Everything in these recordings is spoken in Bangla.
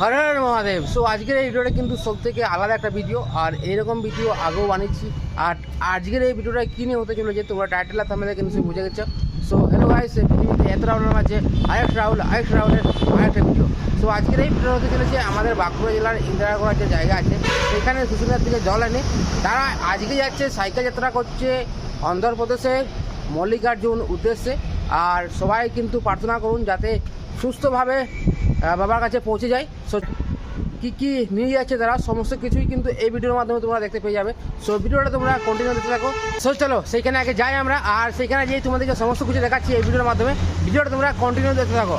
হর হর মহাদেব। সো আজকের এই ভিডিওটা কিন্তু সব থেকে আলাদা একটা ভিডিও আর এরকম ভিডিও আগেও বানিয়েছি। আর আজকের এই ভিডিওটা কী নিয়ে হতে চলেছে, তোমরা টাইটেল আর কিন্তু সে বুঝে গেছো। সো হ্যালো গাইস পৃথিবীতে এত রাহুলের মাঝে আরেক রাহুল, আরেক রাহুলের আরেকটা ভিডিও সো আজকের এই ভিডিও হতে চলেছে আমাদের বাঁকুড়া জেলার ইন্দিরাগড়ার যে জায়গা আছে, সেখানে শুশুনিয়ার থেকে জল এনে তারা আজকে যাচ্ছে, সাইকেল যাত্রা করছে অন্ধ্রপ্রদেশের মল্লিকার্জুন উদ্দেশ্যে। আর সবাই কিন্তু প্রার্থনা করুন যাতে সুস্থভাবে বাবার কাছে পৌঁছে যায় সো কী কী নিয়ে যাচ্ছে তারা, সমস্ত কিছুই কিন্তু এই ভিডিওর মাধ্যমে তোমরা দেখতে পেয়ে যাবে। সো ভিডিওটা তোমরা কন্টিনিউ দেখতে থাকো। সো চলো, সেইখানে আগে যাই আমরা, আর সেইখানে যেয়ে তোমাদেরকে সমস্ত কিছু দেখাচ্ছি এই ভিডিওর মাধ্যমে। ভিডিওটা তোমরা কন্টিনিউ দেখতে থাকো।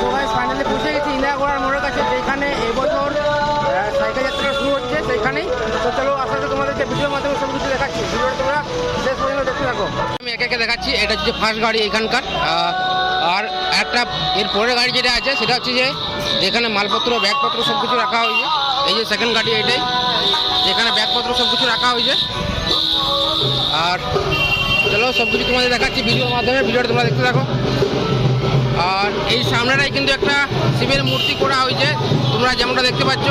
সবাই ফাইনালি পৌঁছে গেছি ইন্দিরাগড়ার মোড়ের কাছে, যেখানে এবছর সাইকেল যাত্রা শুরু হচ্ছে, সেইখানেই। তো চলো, আস্তে আস্তে তোমাদেরকে ভিডিওর মাধ্যমে সব কিছু দেখাচ্ছি। ভিডিওটা তোমরা শেষ পর্যন্ত দেখতে থাকো। আমি একে একে দেখাচ্ছি, এটা হচ্ছে ফার্স্ট গাড়ি এখানকার। আর একটা এর পরের গাড়ি যেটা আছে, সেটা হচ্ছে যে যেখানে মালপত্র, ব্যাগপত্র সব কিছু রাখা হয়েছে। এই যে সেকেন্ড গাড়ি এটাই, যেখানে ব্যাগপত্র সব কিছু রাখা হয়েছে। আর চলো সব কিছু তোমাদের দেখাচ্ছি ভিডিওর মাধ্যমে, ভিডিওটা তোমরা দেখতে থাকো। আর এই সামনেটাই কিন্তু একটা শিবের মূর্তি করা হয়েছে, তোমরা যেমনটা দেখতে পাচ্ছ।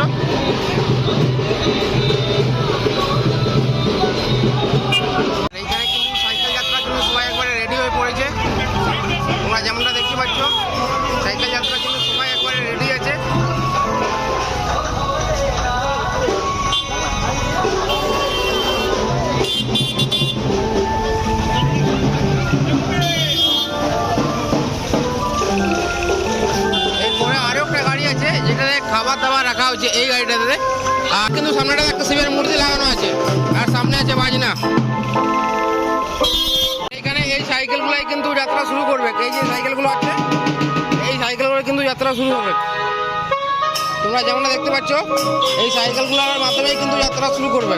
পাচ্ছ সাইকেল যাত্রার জন্য সবাই একবারে রেডি আছে। যেটাতে খাবার দাবার রাখা হচ্ছে এই গাড়িটাতে। আর কিন্তু সামনেটা একটা শিবের মূর্তি লাগানো আছে। আর সামনে আছে বাজনা। শুরু করবে। এই যে সাইকেলগুলো আছে, এই সাইকেলগুলো কিন্তু যাত্রা শুরু হবে। তোমরা যেমন দেখতে পাচ্ছ, এই সাইকেলগুলোর মাধ্যমেই কিন্তু যাত্রা শুরু করবে।